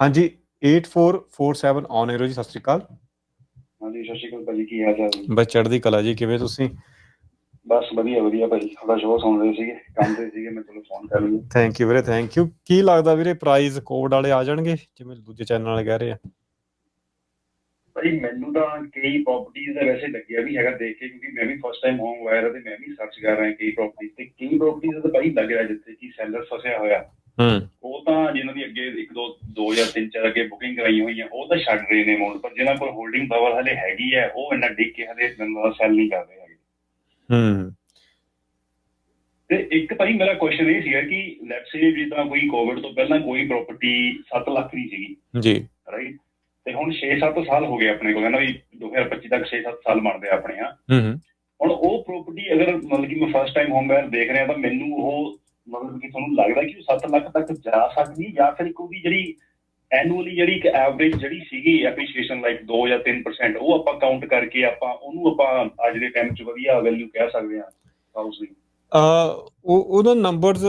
ਹਾਂਜੀ 8447 on air ਜੀ ਸਤਿ ਸ਼੍ਰੀ ਅਕਾਲ। ਹਾਂਜੀ ਸਤਿ ਸ਼੍ਰੀ ਅਕਾਲ ਭਾਜੀ ਕੀ ਹਾਲ ਚਾਲ? ਜੀ? ਬਸ ਚੜ੍ਹਦੀ ਕਲਾ ਜੀ ਕਿਵੇਂ ਤੁਸੀਂ? ਬਸ ਵਧੀਆ ਵਧੀਆ ਭਾਜੀ ਤੁਹਾਡਾ ਸ਼ੋਅ ਸੁਣ ਰਹੇ ਸੀਗੇ ਕੰਮ ਤੇ ਸੀਗੇ ਮੈਂ ਚਲੋ ਫੋਨ ਕਰ ਲਿਆ ਥੈਂਕ ਯੂ ਵੀਰੇ ਥੈਂਕ ਯੂ ਕੀ ਲੱਗਦਾ ਵੀਰੇ ਪ੍ਰਾਈਸ ਕੋਡ ਵਾਲੇ ਆ ਜਾਣਗੇ ਜਿਵੇਂ ਦੂਜੇ ਚੈਨਲ ਵਾਲੇ ਕਹਿ ਰਹੇ ਆ? ਭਾਜੀ ਮੈਨੂੰ ਤਾਂ ਕਈ ਪ੍ਰਾਪਰਟੀਆਂ ਦਾ ਵੈਸੇ ਲੱਗਿਆ ਵੀ ਹੈਗਾ ਦੇਖ ਕੇ ਕਿਉਂਕਿ ਮੈਂ ਵੀ ਫਸਟ ਟਾਈਮ ਹੋਮ ਵਾਇਰ ਤੇ ਮੈਂ ਵੀ ਸਰਚ ਕਰ ਰਿਹਾ ਕਈ ਪ੍ਰਾਪਰਟੀਆਂ ਤੇ ਕਈ ਪ੍ਰਾਪਰਟੀਆਂ ਦਾ ਭਾਈ ਲੱਗ ਰਿਹਾ ਜਿੱਥੇ ਕਿ ਸੈਲਰ ਫਸਿਆ ਹੋਇਆ। ਹੂੰ। ਉਹ ਤਾਂ ਜਿਨ੍ਹਾਂ ਦੀ ਅੱਗੇ ਇੱਕ ਦੋ 2003 ਚਾਰ ਅੱਗੇ ਬੁਕਿੰਗ ਕਰਾਈ ਹੋਈਆਂ ਉਹ ਤਾਂ ਛੱਡ ਰਹੇ ਨੇ ਅਮਾਉਂਟ ਪਰ ਜਿਨ੍ਹਾਂ ਕੋਲ ਹੋਲਡਿੰਗ ਪਾਵਰ ਹਲੇ ਹੈਗੀ ਹੈ ਉਹ ਇੰਨਾ ਡਿੱਗ ਕੇ ਹਲੇ ਮੈਨੂੰ ਸੈਲ ਨਹੀਂ ਕਰ ਰਹੇ ਹੈਗੇ। ਹੂੰ। ਤੇ ਇੱਕ ਭਾਈ ਮੇਰਾ ਕੁਐਸਚਨ ਇਹ ਸੀਗਾ ਕਿ ਲੈਟਸ ਸੇ ਜਿੱਦਾਂ ਕੋਈ ਕੋਵਿਡ ਤੋਂ ਪਹਿਲਾਂ ਕੋਈ ਪ੍ਰਾਪਰਟੀ 7 ਲੱਖ ਦੀ ਸੀਗੀ। ਜੀ। ਰਾਈਟ ਤੇ ਹੁਣ 6-7 ਸਾਲ ਹੋ ਗਏ ਆਪਣੇ ਕੋਲ ਹੈ ਨਾ ਵੀ 2025 ਤੱਕ 6-7 ਸਾਲ ਬਣਦੇ ਆ ਆਪਣੇ ਆ ਹੂੰ ਹੂੰ। ਹੁਣ ਉਹ ਪ੍ਰਾਪਰਟੀ ਅਗਰ ਮਤਲਬ ਕਿ ਮੈਂ ਫਸਟ ਟਾਈਮ ਹੋਮ ਬਾਇਰ ਦੇਖ ਰਿਹਾ ਤਾਂ ਮੈਨੂੰ ਉਹ ਮਤਲਬ ਕਿ ਤੁਹਾਨੂੰ ਲੱਗਦਾ ਕਿ ਉਹ 7 ਲੱਖ ਤੱਕ ਜਾ ਸਕਦੀ ਜਾਂ ਫਿਰ ਇੱਕ ਉਹਦੀ ਜਿਹੜੀ ਐਨੂਅਲੀ ਜਿਹੜੀ ਇੱਕ ਐਵਰੇਜ ਜਿਹੜੀ ਸੀਗੀ ਐਪਰੀਸ਼ੀਏਸ਼ਨ ਲਾਈਕ 2 ਜਾਂ 3% ਉਹ ਆਪਾਂ ਕਾਊਂਟ ਕਰਕੇ ਆਪਾਂ ਉਹਨੂੰ ਆਪਾਂ ਅੱਜ ਦੇ ਟਾਈਮ 'ਚ ਵਧੀਆ ਵੈਲਿਊ ਕਹਿ ਸਕਦੇ ਹਾਂ ਹਾਊਸ ਦੀ। ਉਹ ਉਹਦਾ ਨੰਬਰਸ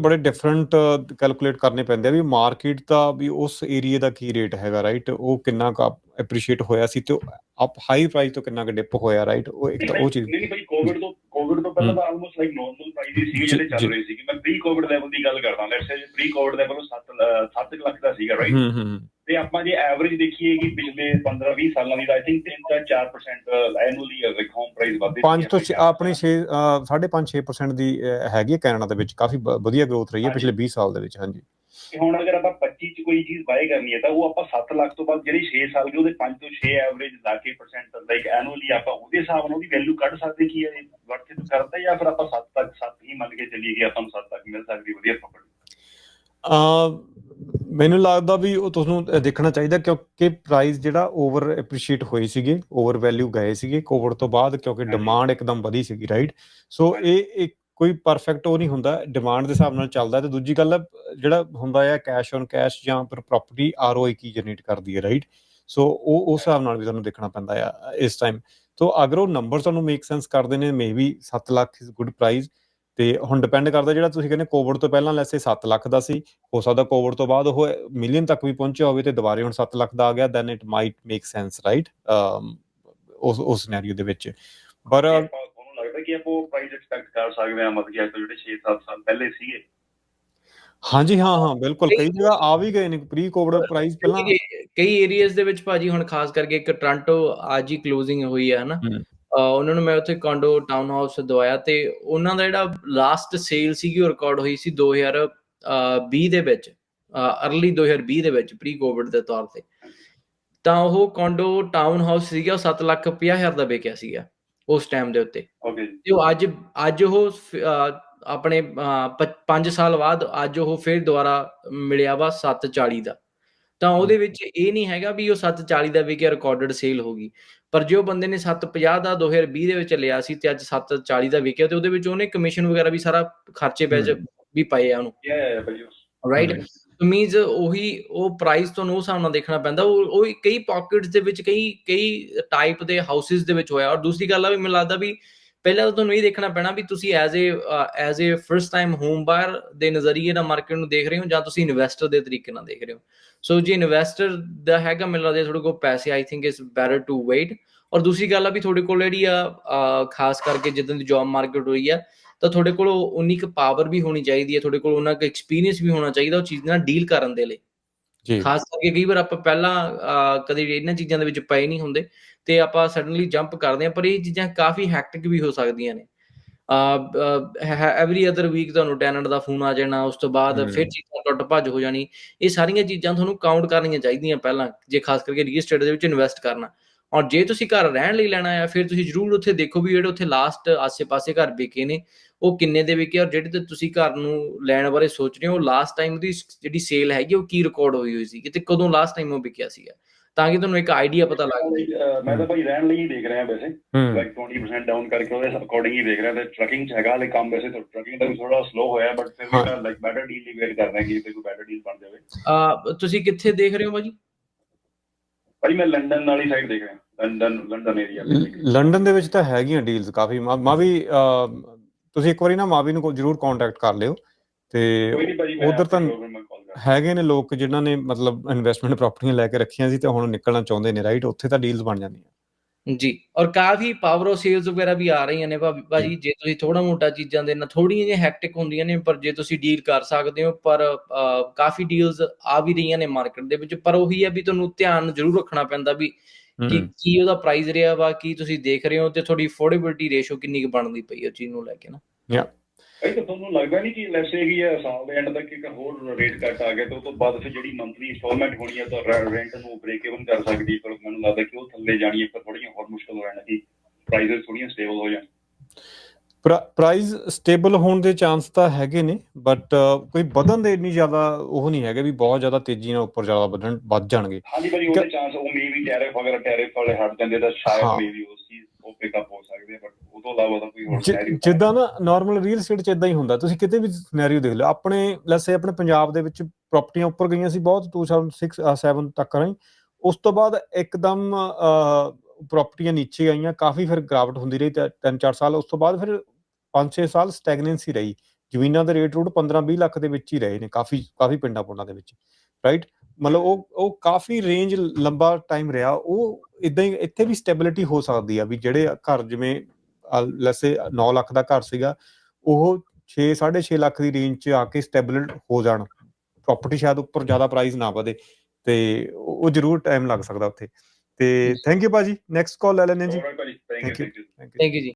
ਬੜੇ ਡਿਫਰੈਂਟ ਕੈਲਕੂਲੇਟ ਕਰਨੇ ਪੈਂਦੇ ਆ ਵੀ ਮਾਰਕੀਟ ਦਾ ਵੀ ਉਸ ਏਰੀਆ ਦਾ ਕੀ ਰੇਟ ਹੈਗਾ ਰਾਈਟ ਉਹ ਕਿੰਨਾ ਕੁ ਐਪਰੀਸ਼ੀਏਟ ਹੋਇਆ ਸੀ ਤੇ ਅਪ ਹਾਈ ਪ੍ਰਾਈਸ ਤੋਂ ਕਿੰਨਾ ਕੁ ਡਿਪ ਹੋਇਆ ਰਾਈਟ ਉਹ ਇੱਕ ਤਾਂ ਉਹ ਚੀਜ਼ ਨਹੀਂ ਭਾਈ ਕੋਵਿਡ ਤੋਂ ਕੋਵਿਡ ਤੋਂ ਪਹਿਲਾਂ ਤਾਂ ਆਲਮੋਸਟ ਲਾਈਕ ਨਾਰਮਲ ਪ੍ਰਾਈਸ ਹੀ ਸੀਗੇ ਜਿਹੜੇ ਚੱਲ। ਰਹੇ ਸੀਗੇ। ਮੈਂ ਪ੍ਰੀ ਕੋਵਿਡ ਲੈਵਲ ਦੀ ਗੱਲ ਕਰਦਾ। Let's say pre Covid level 7 7 lakh ਦਾ ਸੀਗਾ ਰਾਈਟ ਤੇ ਆਪਾਂ ਜੇ ਐਵਰੇਜ ਦੇਖੀਏ ਕਿ ਪਿਛਲੇ 15 20 ਸਾਲਾਂ ਦੀ ਆਈ ਥਿੰਕ 3 ਜਾਂ 4% ਐਨੂਅਲੀ ਲਾਈਕ ਹੋਮ ਪ੍ਰਾਈਸ ਵਧੇ 5 ਤੋਂ ਆਪਣੀ 6 5.5 6% ਦੀ ਅ, ਹੈਗੀ ਹੈ ਕੈਨੇਡਾ ਦੇ ਵਿੱਚ ਕਾਫੀ ਵਧੀਆ ਗਰੋਥ ਰਹੀ ਹੈ ਪਿਛਲੇ 20 ਸਾਲ ਦੇ ਵਿੱਚ ਹਾਂਜੀ। ਕਿ ਹੁਣ ਅਗਰ ਆਪਾਂ 25 ਚ ਕੋਈ ਚੀਜ਼ ਬਾਏ ਕਰਨੀ ਹੈ ਤਾਂ ਉਹ ਆਪਾਂ 7 ਲੱਖ ਤੋਂ ਬਾਅਦ ਜਿਹੜੀ 6 ਸਾਲ ਦੀ ਉਹਦੇ 5 ਤੋਂ 6 ਐਵਰੇਜ ਲਾ ਕੇ ਪਰਸੈਂਟ ਲਾਈਕ ਐਨੂਅਲੀ ਆਪਾਂ ਉਹਦੇ ਹਿਸਾਬ ਨਾਲ ਉਹਦੀ ਵੈਲਿਊ ਕੱਢ ਸਕਦੇ ਕੀ ਹੈ ਵਰਤ ਕਰਦਾ ਜਾਂ ਫਿਰ ਆਪਾਂ 7 ਤੱਕ 7 ਹੀ ਮੰਨ ਕੇ ਚੱਲੀਏ ਕਿ ਆਪਾਂ ਨੂੰ 7 ਤੱਕ ਮਿਲ ਸਕਦੀ ਵਧੀਆ ਪ੍ਰਾਪਰਟੀ ਮੈਨੂੰ ਲੱਗਦਾ ਵੀ ਉਹ ਤੁਹਾਨੂੰ ਦੇਖਣਾ ਚਾਹੀਦਾ ਕਿਉਂਕਿ ਪ੍ਰਾਈਸ ਜਿਹੜਾ ਓਵਰ ਐਪਰੀਸ਼ੀਏਟ ਹੋਏ ਸੀਗੇ ਓਵਰ ਵੈਲਿਊ ਗਏ ਸੀਗੇ ਕੋਵਿਡ ਤੋਂ ਬਾਅਦ ਕਿਉਂਕਿ। ਡਿਮਾਂਡ ਇੱਕਦਮ ਵਧੀ ਸੀਗੀ ਰਾਈਟ ਸੋ। ਇਹ ਇੱਕ ਕੋਈ ਪਰਫੈਕਟ ਉਹ ਨਹੀਂ ਹੁੰਦਾ ਡਿਮਾਂਡ ਦੇ ਹਿਸਾਬ ਨਾਲ ਚੱਲਦਾ ਤੇ ਦੂਜੀ ਗੱਲ ਜਿਹੜਾ ਹੁੰਦਾ ਹੈ ਕੈਸ਼ ਔਨ ਕੈਸ਼ ਜਾਂ ਫਿਰ ਪ੍ਰਾਪਰਟੀ ਆਰਓਆਈ ਕੀ ਜਨਰੇਟ ਕਰਦੀ ਹੈ ਰਾਈਟ ਸੋ ਉਹ ਉਸ ਹਿਸਾਬ ਨਾਲ ਵੀ ਤੁਹਾਨੂੰ ਦੇਖਣਾ ਪੈਂਦਾ ਆ ਇਸ ਟਾਈਮ ਸੋ ਅਗਰ ਉਹ ਨੰਬਰ ਤੁਹਾਨੂੰ ਮੇਕ ਸੈਂਸ ਕਰਦੇ ਨੇ maybe 7 lakh is good price ਤੇ ਹੁਣ ਡਿਪੈਂਡ ਕਰਦਾ ਜਿਹੜਾ ਤੁਸੀਂ ਕਹਿੰਦੇ ਕੋਵਿਡ ਤੋਂ ਪਹਿਲਾਂ ਲੈਸੇ 7 ਲੱਖ ਦਾ ਸੀ ਹੋ ਸਕਦਾ ਕੋਵਿਡ ਤੋਂ ਬਾਅਦ ਉਹ ਮਿਲੀਅਨ ਤੱਕ ਵੀ ਪਹੁੰਚਿਆ ਹੋਵੇ ਤੇ ਦੁਬਾਰੇ ਹੁਣ 7 ਲੱਖ ਦਾ ਆ ਗਿਆ then it might make sense right ਉਸ ਉਸ ਸਿਨੈਰੀਓ ਦੇ ਵਿੱਚ। ਪਰ ਉਹਨੂੰ ਲੱਗਦਾ ਕਿ ਆਪਾਂ ਉਹ ਪ੍ਰਾਈਸ ਐਕਸਪੈਕਟ ਕਰ ਸਕਦੇ ਹਾਂ ਮਤਲਬ ਕਿ ਅੱਜ ਤੋਂ ਜਿਹੜੇ 6-7 ਸਾਲ ਪਹਿਲੇ ਸੀਗੇ? ਹਾਂਜੀ ਹਾਂ ਹਾਂ ਬਿਲਕੁਲ। ਕਈ ਜਗ੍ਹਾ ਆ ਵੀ ਗਏ ਨੇ ਪ੍ਰੀ ਕੋਵਿਡ ਪ੍ਰਾਈਸ ਪਹਿਲਾਂ ਕਈ ਏਰੀਆਜ਼ ਦੇ ਵਿੱਚ ਭਾਜੀ ਹੁਣ ਖਾਸ ਕਰਕੇ ਇੱਕ ਟ੍ਰਾਂਟੋ ਅੱਜ ਹੀ ਕਲੋਜ਼ਿੰਗ ਹੋਈ ਹੈ ਹਨਾ? ਉਹਨਾਂ ਨੂੰ ਮੈਂ ਉੱਥੇ ਕਾਂਡੋ ਟਾਊਨ ਹਾਊਸ ਦਵਾਇਆ ਤੇ ਉਹਨਾਂ ਦਾ ਜਿਹੜਾ ਲਾਸਟ ਸੇਲ ਸੀਗੀ ਉਹ ਰਿਕਾਰਡ ਹੋਈ ਸੀ 2020 ਦੇ ਵਿੱਚ ਅਰਲੀ 2020 ਦੇ ਵਿੱਚ ਪ੍ਰੀ ਕੋਵਿਡ ਦੇ ਤੌਰ ਤੇ। ਤਾਂ ਉਹ ਕਾਂਡੋ ਟਾਊਨ ਹਾਊਸ ਸੀਗਾ ਉਹ 7 ਲੱਖ 50 ਹਜ਼ਾਰ ਦਾ ਵੇਚਿਆ ਸੀਗਾ ਉਸ ਟਾਈਮ ਦੇ ਉੱਤੇ। ਓਕੇ ਤੇ ਉਹ ਅੱਜ ਅੱਜ ਉਹ ਆਪਣੇ 5 ਸਾਲ ਬਾਅਦ ਅੱਜ ਉਹ ਫਿਰ ਦੁਬਾਰਾ ਮਿਲਿਆ ਵਾ 740 ਦਾ। ਤਾਂ ਉਹਦੇ ਵਿੱਚ ਇਹ ਨਹੀਂ ਹੈਗਾ ਵੀ ਉਹ 740 ਦਾ ਵਿਕਿਆ ਰਿਕਾਰਡਡ ਸੇਲ ਹੋ ਗਈ। ਪਰ ਜੋ ਬੰਦੇ ਨੇ 750 ਦਾ 2020 ਦੇ ਵਿੱਚ ਲਿਆ ਸੀ ਤੇ ਅੱਜ 740 ਦਾ ਵਿਕਿਆ ਤੇ ਉਹਦੇ ਵਿੱਚ ਉਹਨੇ ਕਮਿਸ਼ਨ ਵਗੈਰਾ ਵੀ ਸਾਰਾ ਖਰਚੇ ਵਿੱਚ ਹਮ। ਵੀ ਪਏ ਆ ਉਹਨੂੰ। ਰਾਈਟ। ਮੀਨਸ ਉਹੀ ਉਹ ਪ੍ਰਾਈਸ ਤੁਹਾਨੂੰ ਉਸ ਹਿਸਾਬ ਨਾਲ ਦੇਖਣਾ ਪੈਂਦਾ। ਉਹ ਉਹ ਕਈ ਪਾਕਟਸ ਦੇ ਵਿੱਚ ਕਈ ਕਈ ਟਾਈਪ ਦੇ ਹਾਊਸਿਸ ਦੇ ਵਿੱਚ ਹੋਇਆ। ਔਰ ਦੂਸਰੀ ਗੱਲ ਆ ਵੀ ਮੈਨੂੰ ਲੱਗਦਾ ਵੀ ਪਹਿਲਾਂ ਤਾਂ ਤੁਹਾਨੂੰ ਇਹ ਦੇਖਣਾ ਪੈਣਾ ਵੀ ਤੁਸੀਂ as a as a first time home buyer ਦੇ ਨਜ਼ਰੀਏ ਨਾਲ ਮਾਰਕੀਟ ਨੂੰ ਦੇਖ ਰਹੇ ਹੋ ਜਾਂ ਤੁਸੀਂ ਇਨਵੈਸਟਰ ਦੇ ਤਰੀਕੇ ਨਾਲ ਦੇਖ ਰਹੇ ਹੋ? ਸੋ ਜੇ ਇਨਵੈਸਟਰ ਦਾ ਹੈਗਾ, ਮੈਨੂੰ ਲੱਗਦਾ ਤੁਹਾਡੇ ਕੋਲ ਪੈਸੇ I think is better to wait ਔਰ ਦੂਸਰੀ ਗੱਲ ਆ ਵੀ ਤੁਹਾਡੇ ਕੋਲ ਜਿਹੜੀ ਆ ਖਾਸ ਕਰਕੇ ਜਿੱਦਾਂ ਦੀ ਜੌਬ ਮਾਰਕੀਟ ਹੋਈ ਆ, ਤਾਂ ਤੁਹਾਡੇ ਕੋਲ ਉਨੀ ਕੁ ਪਾਵਰ ਵੀ ਹੋਣੀ ਚਾਹੀਦੀ ਹੈ ਤੁਹਾਡੇ ਕੋਲ ਉਹਨਾਂ ਕੁ ਐਕਸਪੀਰੀਅੰਸ ਵੀ ਹੋਣਾ ਚਾਹੀਦਾ ਉਹ ਚੀਜ਼ ਨਾਲ ਡੀਲ ਕਰਨ ਦੇ ਲਈ। ਜੀ। ਖਾਸ ਕਰਕੇ ਕਈ ਵਾਰ ਆਪਾਂ ਪਹਿਲਾਂ ਕਦੇ ਇਹਨਾਂ ਚੀਜ਼ਾਂ ਦੇ ਵਿੱਚ ਪਏ ਨਹੀਂ ਹੁੰਦੇ ਤੇ ਆਪਾਂ ਸਡਨਲੀ ਜੰਪ ਕਰਦੇ ਹਾਂ ਪਰ ਇਹ ਚੀਜ਼ਾਂ ਕਾਫੀ ਹੈਕਟਿਕ ਵੀ ਹੋ ਸਕਦੀਆਂ ਨੇ। ਐਵਰੀ ਅਦਰ ਵੀਕ ਤੁਹਾਨੂੰ ਟੈਨੈਂਟ ਦਾ ਫੋਨ ਆ ਜਾਣਾ ਉਸ ਤੋਂ ਬਾਅਦ। ਫਿਰ ਚੀਜ਼ਾਂ ਟੁੱਟ ਭੱਜ ਹੋ ਜਾਣੀ। ਇਹ ਸਾਰੀਆਂ ਚੀਜ਼ਾਂ ਤੁਹਾਨੂੰ ਕਾਊਂਟ ਕਰਨੀਆਂ ਚਾਹੀਦੀਆਂ ਪਹਿਲਾਂ ਜੇ ਖਾਸ ਕਰਕੇ ਰੀਅਲ estate ਦੇ ਵਿੱਚ ਇਨਵੈਸਟ ਕਰਨਾ। ਔਰ ਜੇ ਤੁਸੀਂ ਘਰ ਰਹਿਣ ਲਈ ਲੈਣਾ ਆ ਫਿਰ ਤੁਸੀਂ ਜਰੂਰ ਉੱਥੇ ਦੇਖੋ ਵੀ ਜਿਹੜੇ ਉੱਥੇ ਲਾਸਟ ਆਸੇ-ਪਾਸੇ ਘਰ ਵਿਕੇ ਨੇ ਉਹ ਕਿੰਨੇ ਦੇ ਵਿਕੇ ਔਰ ਜਿਹੜੇ ਤੇ ਤੁਸੀਂ ਘਰ ਨੂੰ ਲੈਣ ਬਾਰੇ ਸੋਚ ਰਹੇ ਹੋ ਲਾਸਟ ਟਾਈਮ ਦੀ ਜਿਹੜੀ ਸੇਲ ਹੈਗੀ ਉਹ ਕੀ ਰਿਕਾਰਡ ਹੋਈ ਹੋਈ ਸੀ ਕਿਤੇ ਕਦੋਂ ਲਾਸਟ ਟਾਈਮ ਉਹ ਵਿਕਿਆ ਸੀਗਾ? ਤਾਂ ਕਿ ਤੁਹਾਨੂੰ ਇੱਕ ਆਈਡੀਆ ਪਤਾ ਲੱਗ ਅਹ, ਮੈਂ ਤਾਂ ਭਾਈ ਰਹਿਣ ਲਈ ਹੀ ਦੇਖ ਰਿਹਾ ਵੈਸੇ। ਲਾਈਕ 20% ਡਾਊਨ ਕਰਕੇ ਉਹਦੇ ਅਕੋਰਡਿੰਗ ਹੀ ਦੇਖ ਰਿਹਾ ਤੇ ਟਰਕਿੰਗ ਚ ਹੈਗਾ ਹਲੇ ਕੰਮ ਵੈਸੇ ਤਾਂ ਟਰਕਿੰਗ ਦਾ ਵੀ ਥੋੜਾ ਸਲੋ ਹੋਇਆ ਬਟ ਫਿਰ ਵੀ ਲਾਈਕ ਬੈਟਰ ਡੀਲ ਲਈ ਵੇਟ ਕਰ ਰਿਹਾ ਕਿ ਕੋਈ ਬੈਟਰ ਡੀਲ ਬਣ ਜਾਵੇ। ਤੁਸੀਂ ਕਿੱਥੇ ਦੇਖ ਰਹੇ ਹੋ ਭਾਜੀ? ਭਾਈ ਮੈਂ ਲੰਡਨ ਵਾਲੀ ਸਾਈਡ ਦੇਖ ਰਿਹਾ। ਲੰਡਨ ਲੰਡਨ ਏਰੀਆ ਲੰਡਨ ਦੇ ਵਿੱਚ ਤਾਂ ਹੈਗੀਆਂ ਡੀਲਸ ਕਾਫੀ। ਮਾ ਵੀ ਤੁਸੀਂ ਇੱਕ ਵਾਰੀ ਨਾ ਮਾਵੀ ਨੂੰ ਜ਼ਰੂਰ ਕੰਟੈਕਟ ਕਰ ਲਿਓ ਤੇ ਉੱਧਰ ਤਾਂ- ਹੈਗੇ ਨੇ ਲੋਕ ਜਿਨ੍ਹਾਂ ਨੇ ਮਤਲਬ ਇਨਵੈਸਟਮੈਂਟ ਪ੍ਰਾਪਰਟੀਆਂ ਲੈ ਕੇ ਰੱਖੀਆਂ ਸੀ ਤੇ ਹੁਣ ਨਿਕਲਣਾ ਚਾਹੁੰਦੇ ਨੇ ਰਾਈਟ ਉੱਥੇ ਤਾਂ ਡੀਲਸ ਬਣ ਜਾਂਦੀਆਂ। ਜੀ ਔਰ ਕਾਫੀ ਪਾਵਰ ਆਫ ਸੇਲਸ ਵਗੈਰਾ ਵੀ ਆ ਰਹੀਆਂ ਨੇ ਭਾਬੀ ਭਾਜੀ ਜੇ ਤੁਸੀਂ ਥੋੜਾ ਮੋਟਾ ਚੀਜ਼ਾਂ ਦੇ ਨਾਲ ਥੋੜੀਆਂ ਜਿਹੀਆਂ ਹੈਕਟਿਕ ਹੁੰਦੀਆਂ ਨੇ ਪਰ ਜੇ ਤੁਸੀਂ ਡੀਲ ਕਰ ਸਕਦੇ ਹੋ ਪਰ ਕਾਫੀ ਡੀਲਸ ਆ ਵੀ ਰਹੀਆਂ ਨੇ ਮਾਰਕੀਟ ਦੇ ਵਿੱਚ ਪਰ ਉਹੀ ਹੈ ਵੀ ਤੁਹਾਨੂੰ ਧਿਆਨ ਜ਼ਰੂਰ ਰੱਖਣਾ ਪੈਂਦਾ ਵੀ ਕਿ ਕੀ ਉਹਦਾ ਪ੍ਰਾਈਸ ਰਿਹਾ ਵਾ ਕੀ ਤੁਸੀਂ ਦੇਖ ਰਹੇ ਹੋ ਤੇ ਤੁਹਾਡੀ ਅਫੋਰਡੇਬਿਲਟੀ ਰੇਸ਼ੋ ਕਿੰਨੀ ਕੁ ਬਣਦੀ ਪਈ ਹੈ ਚੀਜ਼ ਨੂੰ ਲੈ ਕੇ ਨਾ। ਭਾਈ ਤਾਂ ਤੁਹਾਨੂੰ ਲੱਗਦਾ ਨਹੀਂ ਕਿ ਲੈਟਸ ਸੇ ਕੀ ਹੈ ਸਾਲ ਦੇ ਐਂਡ ਤੱਕ ਇੱਕ ਹੋਰ ਰੇਟ ਕੱਟ ਆ ਗਿਆ ਤੇ ਉਸ ਤੋਂ ਬਾਅਦ ਫਿਰ ਜਿਹੜੀ ਮੰਥਲੀ ਇੰਸਟਾਲਮੈਂਟ ਹੋਣੀ ਹੈ ਤਾਂ ਰੈਂਟ ਨੂੰ ਬ੍ਰੇਕ ਇਵਨ ਕਰ ਸਕਦੀ ਹੈ ਪਰ ਮੈਨੂੰ ਲੱਗਦਾ ਕਿ ਉਹ ਥੱਲੇ ਜਾਣੀ ਹੈ ਫਿਰ ਥੋੜੀਆਂ ਹੋਰ ਮੁਸ਼ਕਲ ਹੋ ਜਾਣਗੀ ਪ੍ਰਾਈਸਸ ਥੋੜੀਆਂ ਸਟੇਬਲ ਹੋ ਜਾਣ। ਪ੍ਰਾਈਸ ਸਟੇਬਲ ਹੋਣ ਦੇ ਚਾਂਸ ਤਾਂ ਹੈਗੇ ਨੇ ਬਟ ਕੋਈ ਵਧਣ ਦੇ ਇੰਨੀ ਜ਼ਿਆਦਾ ਉਹ ਨਹੀਂ ਹੈਗੇ ਵੀ ਬਹੁਤ ਜ਼ਿਆਦਾ ਤੇਜ਼ੀ ਨਾਲ ਉੱਪਰ ਜ਼ਿਆਦਾ ਵਧਣ ਵੱਧ ਜਾਣਗੇ ਹਾਂਜੀ ਭਾਜੀ ਉਹਦੇ ਚਾਂਸ ਉਹ ਮੇ ਵੀ ਟੈਰਿਫ ਅਗਰ ਟੈਰਿਫ ਵਾਲੇ ਹਟ ਜਾਂਦੇ ਤਾਂ। ਸ਼ਾਇਦ ਮੇ ਵੀ ਉਸ ਚੀਜ਼ ਉਹ ਪਿਕ ਅਪ ਹੋ ਸਕਦੇ ਬਟ ਉਹ ਤੋਂ ਇਲਾਵਾ ਤਾਂ ਕੋਈ ਹੋਰ scenario ਜਿੱਦਾਂ ਨਾ ਨਾਰਮਲ ਰੀਅਲ ਏਸਟੇਟ ਚ ਇਦਾਂ ਹੀ ਹੁੰਦਾ ਤੁਸੀਂ ਕਿਤੇ ਵੀ ਸਿਨੈਰੀਓ ਦੇਖ ਲਓ ਆਪਣੇ ਲੈਟਸ ਸੇ ਆਪਣੇ ਪੰਜਾਬ ਦੇ ਵਿੱਚ ਪ੍ਰਾਪਰਟੀਆਂ ਉੱਪਰ ਗਈਆਂ ਸੀ ਬਹੁਤ 2006 7 ਤੱਕ ਰਹੀ ਉਸ ਤੋਂ ਬਾਅਦ ਇੱਕਦਮ ਪ੍ਰਾਪਰਟੀਆਂ ਨੀਚੇ ਆਈਆਂ ਕਾਫੀ ਫਿਰ ਗ੍ਰਾਵਟ ਹੁੰਦੀ ਰਹੀ 3-4 ਸਾਲ ਉਸ ਤੋਂ ਬਾਅਦ ਫਿਰ 5-6 ਸਾਲ ਸਟੈਗਨੈਂਸੀ ਰਹੀ। ਜ਼ਮੀਨਾਂ ਦੇ ਰੇਟ ਰੂਟ 15-20 ਲੱਖ ਦੇ ਵਿੱਚ ਹੀ ਰਹੇ ਨੇ ਕਾਫੀ ਕਾਫੀ ਪਿੰਡਾਂ ਪੁੰਡਾਂ ਦੇ ਵਿੱਚ ਰਾਈਟ ਮਤਲਬ ਉਹ ਉਹ ਕਾਫੀ ਰੇਂਜ ਲੰਬਾ ਟਾਈਮ ਰਿਹਾ। ਉਹ ਇਦਾਂ ਹੀ ਇੱਥੇ ਵੀ ਸਟੈਬਿਲਿਟੀ ਹੋ ਸਕਦੀ ਆ ਵੀ ਜਿਹੜੇ ਘਰ ਜਿਵੇਂ ਲੈਸੇ 9 ਲੱਖ ਦਾ ਘਰ ਸੀਗਾ ਉਹ 6 6.5 ਲੱਖ ਦੀ ਰੇਂਜ 'ਚ ਆ ਕੇ ਸਟੇਬਲ ਹੋ ਜਾਣ। ਪ੍ਰਾਪਰਟੀ ਸ਼ਾਇਦ ਉੱਪਰ ਜ਼ਿਆਦਾ ਪ੍ਰਾਈਸ ਨਾ ਵਧੇ ਤੇ ਉਹ ਜ਼ਰੂਰ ਟਾਈਮ ਲੱਗ ਸਕਦਾ ਉੱਥੇ। ਤੇ ਥੈਂਕ ਯੂ ਭਾਜੀ। ਨੈਕਸਟ ਕਾਲ ਲੈ ਲੈਣੇ ਜੀ। ਥੈਂਕ ਯੂ ਥੈਂਕ ਯੂ ਜੀ।